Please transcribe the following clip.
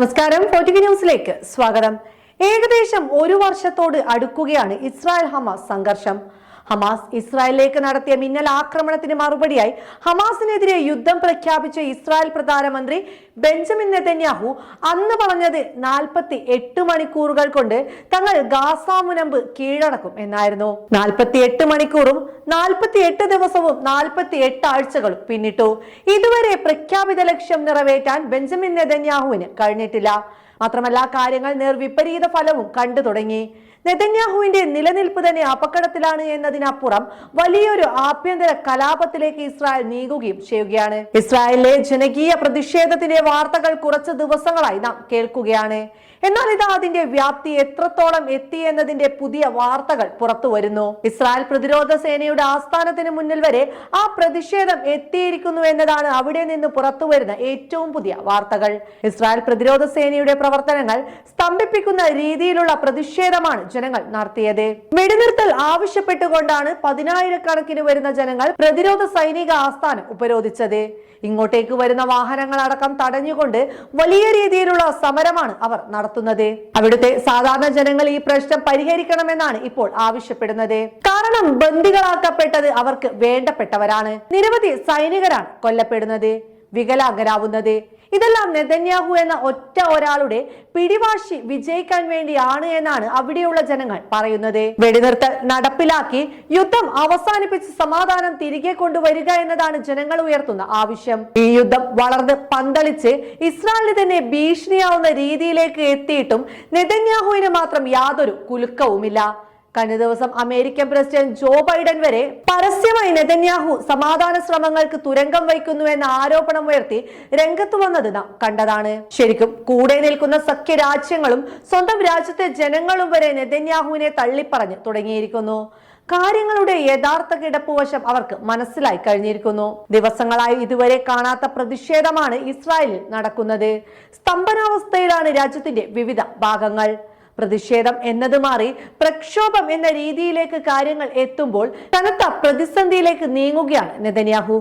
നമസ്കാരം. ന്യൂസിലേക്ക് സ്വാഗതം. ഏകദേശം ഒരു വർഷത്തോട് അടുക്കുകയാണ് ഇസ്രായേൽ ഹമാസ് സംഘർഷം. ഹമാസ് ഇസ്രായേലിലേക്ക് നടത്തിയ മിന്നൽ ആക്രമണത്തിന് മറുപടിയായി ഹമാസിനെതിരെ യുദ്ധം പ്രഖ്യാപിച്ച ഇസ്രായേൽ പ്രധാനമന്ത്രി ബെഞ്ചമിൻ നെതന്യാഹു അന്ന് പറഞ്ഞത് നാൽപ്പത്തി എട്ട് മണിക്കൂറുകൾ കൊണ്ട് തങ്ങൾ ഗാസ മുനമ്പ് കീഴടക്കും എന്നായിരുന്നു. നാൽപ്പത്തി എട്ട് മണിക്കൂറും നാൽപ്പത്തി എട്ട് ദിവസവും നാൽപ്പത്തി എട്ട് ആഴ്ചകളും പിന്നിട്ടു. ഇതുവരെ പ്രഖ്യാപിത ലക്ഷ്യം നിറവേറ്റാൻ ബെഞ്ചമിൻ നെതന്യാഹുവിന് കഴിഞ്ഞിട്ടില്ല. മാത്രമല്ല കാര്യങ്ങൾ നേർവിപരീത ഫലവും കണ്ടു തുടങ്ങി. നെതന്യാഹുവിന്റെ നിലനിൽപ്പ് തന്നെ അപകടത്തിലാണ് എന്നതിനപ്പുറം വലിയൊരു ആഭ്യന്തര കലാപത്തിലേക്ക് ഇസ്രായേൽ നീങ്ങുകയും ചെയ്യുകയാണ്. ഇസ്രായേലിലെ ജനകീയ പ്രതിഷേധത്തിന്റെ വാർത്തകൾ കുറച്ച് ദിവസങ്ങളായി നാം കേൾക്കുകയാണ്. എന്നാൽ ഇത് അതിന്റെ വ്യാപ്തി എത്രത്തോളം എത്തി എന്നതിന്റെ പുതിയ വാർത്തകൾ പുറത്തുവരുന്നു ഇസ്രായേൽ പ്രതിരോധ സേനയുടെ ആസ്ഥാനത്തിന് മുന്നിൽ വരെ ആ പ്രതിഷേധം എത്തിയിരിക്കുന്നു എന്നതാണ് അവിടെ നിന്ന് പുറത്തുവരുന്ന ഏറ്റവും പുതിയ വാർത്തകൾ. ഇസ്രായേൽ പ്രതിരോധ സേനയുടെ പ്രവർത്തനങ്ങൾ സ്തംഭിപ്പിക്കുന്ന രീതിയിലുള്ള പ്രതിഷേധമാണ് ജനങ്ങൾ നടത്തിയത്. വെടിനിർത്തൽ ആവശ്യപ്പെട്ടുകൊണ്ടാണ് പതിനായിരക്കണക്കിന് വരുന്ന ജനങ്ങൾ പ്രതിരോധ സൈനിക ആസ്ഥാനം ഉപരോധിച്ചത്. ഇങ്ങോട്ടേക്ക് വരുന്ന വാഹനങ്ങളടക്കം തടഞ്ഞുകൊണ്ട് വലിയ രീതിയിലുള്ള സമരമാണ് അവർ നടത്തുന്നത്. അവിടുത്തെ സാധാരണ ജനങ്ങൾ ഈ പ്രശ്നം പരിഹരിക്കണമെന്നാണ് ഇപ്പോൾ ആവശ്യപ്പെടുന്നത്. കാരണം ബന്ദികളാക്കപ്പെട്ടത് അവർക്ക് വേണ്ടപ്പെട്ടവരാണ്. നിരവധി സൈനികരാണ് കൊല്ലപ്പെടുന്നത്. വികലാംഗരാവുന്നത്. ഇതെല്ലാം നെതന്യാഹു എന്ന ഒറ്റ ഒരാളുടെ പിടിവാശി വിജയിക്കാൻ വേണ്ടിയാണ് എന്നാണ് അവിടെയുള്ള ജനങ്ങൾ പറയുന്നത്. വെടിനിർത്തൽ നടപ്പിലാക്കി യുദ്ധം അവസാനിപ്പിച്ച് സമാധാനം തിരികെ കൊണ്ടുവരിക എന്നതാണ് ജനങ്ങൾ ഉയർത്തുന്ന ആവശ്യം. ഈ യുദ്ധം വളർന്ന് പന്തളിച്ച് ഇസ്രായേലിന് തന്നെ ഭീഷണിയാവുന്ന രീതിയിലേക്ക് എത്തിയിട്ടും നെതന്യാഹുവിന് മാത്രം യാതൊരു കുലുക്കവുമില്ല. കഴിഞ്ഞ ദിവസം അമേരിക്കൻ പ്രസിഡന്റ് ജോ ബൈഡൻ വരെ പരസ്യമായി നെതന്യാഹു സമാധാന ശ്രമങ്ങൾക്ക് തുരങ്കം വയ്ക്കുന്നു എന്ന ആരോപണം ഉയർത്തി രംഗത്ത് വന്നത് കണ്ടതാണ്. ശരിക്കും കൂടെ നിൽക്കുന്ന സഖ്യ രാജ്യങ്ങളും സ്വന്തം രാജ്യത്തെ ജനങ്ങളും വരെ നെതന്യാഹുവിനെ തള്ളിപ്പറഞ്ഞ് തുടങ്ങിയിരിക്കുന്നു. കാര്യങ്ങളുടെ യഥാർത്ഥ കിടപ്പുവശം അവർക്ക് മനസ്സിലായി കഴിഞ്ഞിരിക്കുന്നു. ദിവസങ്ങളായി ഇതുവരെ കാണാത്ത പ്രതിഷേധമാണ് ഇസ്രായേലിൽ നടക്കുന്നത്. സ്തംഭനാവസ്ഥയിലാണ് രാജ്യത്തിന്റെ വിവിധ ഭാഗങ്ങൾ. പ്രതിഷേധം എന്നത് മാറി പ്രക്ഷോഭം എന്ന രീതിയിലേക്ക് കാര്യങ്ങൾ എത്തുമ്പോൾ കനത്ത പ്രതിസന്ധിയിലേക്ക് നീങ്ങുകയാണ് നെതന്യാഹു.